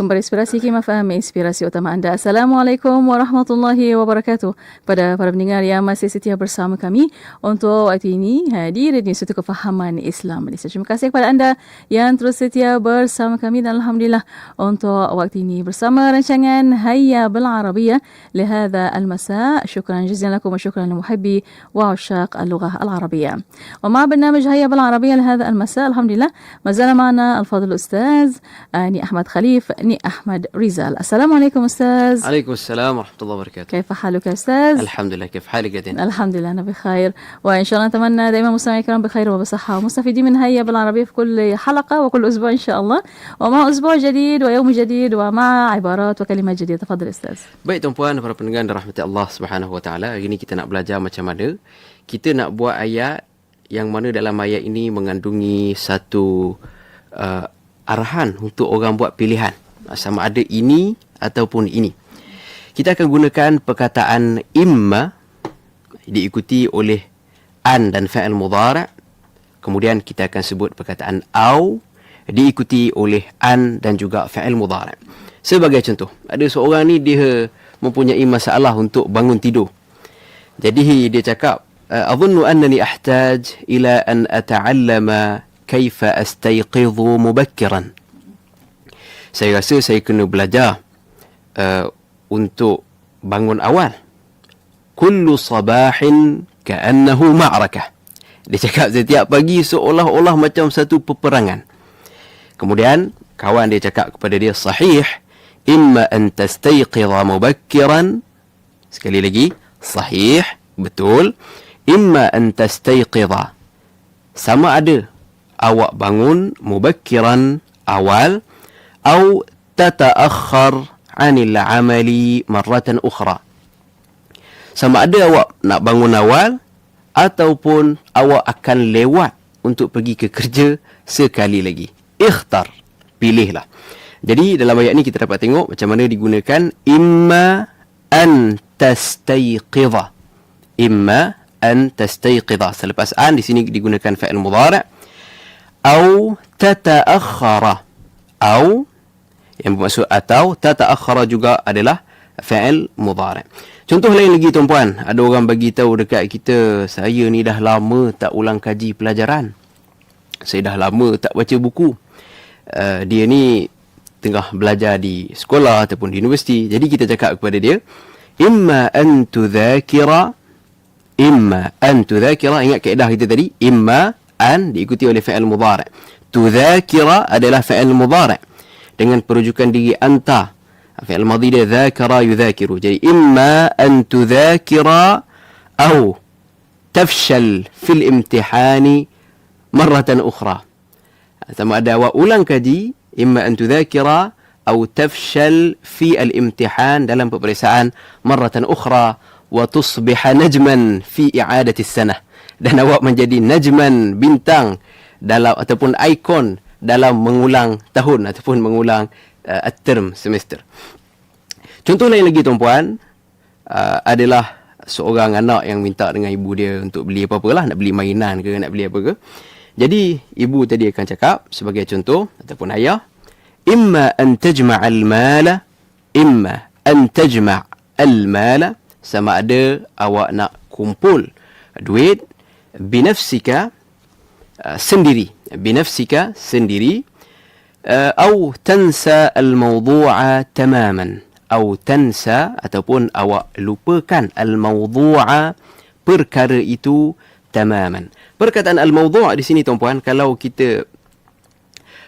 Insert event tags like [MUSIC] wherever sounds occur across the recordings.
Assalamualaikum berinspirasi Kima Fahmi inspirasi utama anda. Assalamualaikum warahmatullahi wabarakatuh. Pada para pendengar yang masih setia bersama kami untuk waktu ini ha, di Radio Suatu Kefahaman Islam Malaysia. Terima kasih kepada anda yang terus setia bersama kami dan Alhamdulillah untuk waktu ini bersama rancangan Hayya Bil Arabiyah لهذا المساء. شكرا جزيلا لكم وشكرا لمحبي وعشاق اللغة العربية. ومع برنامج هيا بالعربية لهذا المساء الحمد لله ما زال معنا الفاضل الأستاذ ني أحمد خليف ني أحمد ريزال السلام عليكم أستاذ عليكم السلام ورحمة الله وبركاته كيف حالك أستاذ؟ الحمد لله كيف حالك يا دين؟ الحمد لله أنا بخير وإن شاء الله نتمنى دائما مستمعي الكرام بخير وبصحة ومستفيدين من هيا بالعربية في كل حلقة وكل أسبوع إن شاء الله ومع أسبوع جديد ويوم جديد ومع عبارات وكلمات جديدة تفضل أستاذ Baik tuan-puan para pendengar dan rahmati Allah Subhanahu Wa Taala. Hari ini kita nak belajar macam mana kita nak buat ayat yang mana dalam ayat ini mengandungi satu uh, arahan untuk orang buat pilihan sama ada ini ataupun ini. Kita akan gunakan perkataan imma diikuti oleh an dan fa'il mudhari'. Kemudian kita akan sebut perkataan au diikuti oleh an dan juga fa'il mudhari'. Sebagai contoh, ada seorang ni dia mempunyai masalah untuk bangun tidur. Jadi dia cakap, "Adhunnu annani ahtaj ila an ata'allama kaifa astayqidhu mubakkiran." Saya rasa saya kena belajar uh, untuk bangun awal. Kullu sabahin ka'annahu ma'rakah. Dia cakap setiap pagi seolah-olah macam satu peperangan. Kemudian kawan dia cakap kepada dia sahih imma an tastayqidha mubakkiran sekali lagi sahih betul imma an tastayqidha sama ada awak bangun mubakkiran awal atau tataakhir 'anil 'amali marratan ukhra sama ada awak nak bangun awal ataupun awak akan lewat untuk pergi ke kerja sekali lagi ikhtar pilihlah jadi dalam ayat ni kita dapat tengok macam mana digunakan imma an tastayqidha. Imma an tastayqidha. Selepas an di sini digunakan fa'il mudhari' au tata'akhkhara. Au yang bermaksud atau tata'akhkhara juga adalah fa'il mudhari'. Contoh lain lagi tuan-puan, ada orang bagi tahu dekat kita, saya ni dah lama tak ulang kaji pelajaran. Saya dah lama tak baca buku. Uh, dia ni tengah belajar di sekolah ataupun di universiti. Jadi kita cakap kepada dia, imma an tudhakira imma an tudhakira ingat kaedah kita tadi, imma an diikuti oleh fa'il mudhari'. Tudhakira adalah fa'il mudhari' dengan perujukan diri anta. Fa'il madhi dia dhakara yudhakiru. Jadi imma an tudhakira au tafshal fil imtihani marratan ukhra. Sama ada awak ulang kaji imma an tudhakira atau tafshal fi al-imtihan dalam peperiksaan marratan ukhra wa tusbiha najman fi i'adati sanah dan awak menjadi najman bintang dalam ataupun ikon dalam mengulang tahun ataupun mengulang uh, term semester. Contoh lain lagi tuan-puan uh, adalah seorang anak yang minta dengan ibu dia untuk beli apa-apa lah, nak beli mainan ke, nak beli apa ke. Jadi ibu tadi akan cakap sebagai contoh ataupun ayah, imma an tajma' al-mala, imma an tajma' al-mala sama ada awak nak kumpul duit binafsika uh, sendiri, uh, tansa al-mawdu'a tamaman atau tansa ataupun awak lupakan al-mawdu'a perkara itu tamaman perkataan al-mawdu' di sini tuan-puan kalau kita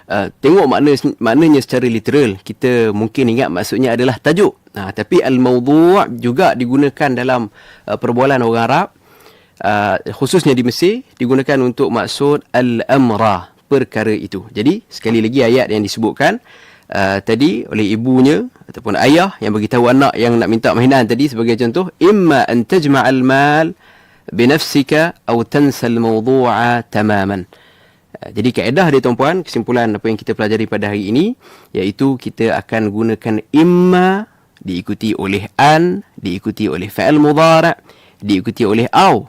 uh, tengok makna maknanya secara literal kita mungkin ingat maksudnya adalah tajuk. Nah tapi al-mawdu' juga digunakan dalam uh, perbualan orang Arab uh, khususnya di Mesir digunakan untuk maksud al-amra perkara itu jadi sekali lagi ayat yang disebutkan uh, tadi oleh ibunya ataupun ayah yang bagi tahu anak yang nak minta mainan tadi sebagai contoh imma an tajma'al mal binafsika atau tansa al-mawdu'a tamaman. Jadi kaedah dia tuan-puan, kesimpulan apa yang kita pelajari pada hari ini iaitu kita akan gunakan imma diikuti oleh an, diikuti oleh fa'il mudhari', diikuti oleh au.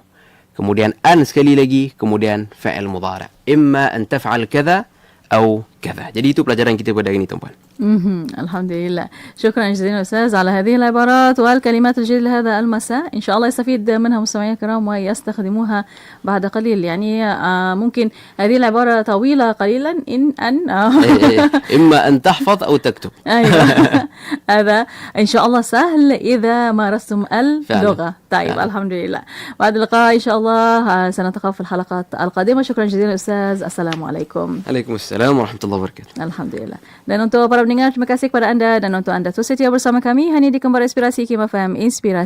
Kemudian an sekali lagi, kemudian fa'il mudhari'. Imma an taf'al kadha atau كذا. Jadi itu pelajaran kita pada hari ini tuan-puan. مهم. الحمد لله شكرا جزيلا أستاذ على هذه العبارات والكلمات الجديدة لهذا المساء. إن شاء الله يستفيد منها مستمعينا الكرام ويستخدموها بعد قليل. يعني آه، ممكن هذه العبارة طويلة قليلا. إن أن آه. [LAUGHS] إيه إيه. إما أن تحفظ أو تكتب. أيوه. [LAUGHS] هذا إن شاء الله سهل إذا مارستم اللغة. طيب فعلا. الحمد لله بعد اللقاء إن شاء الله آه، سنلتقى في الحلقات القادمة. شكرا جزيلا أستاذ. السلام عليكم. Waalaikumsalam warahmatullahi wabarakatuh Alhamdulillah. Dan untuk para pendengar, terima kasih kepada anda dan untuk anda. Terus setia bersama kami hanya di Kembar Inspirasi Kim FM Inspirasi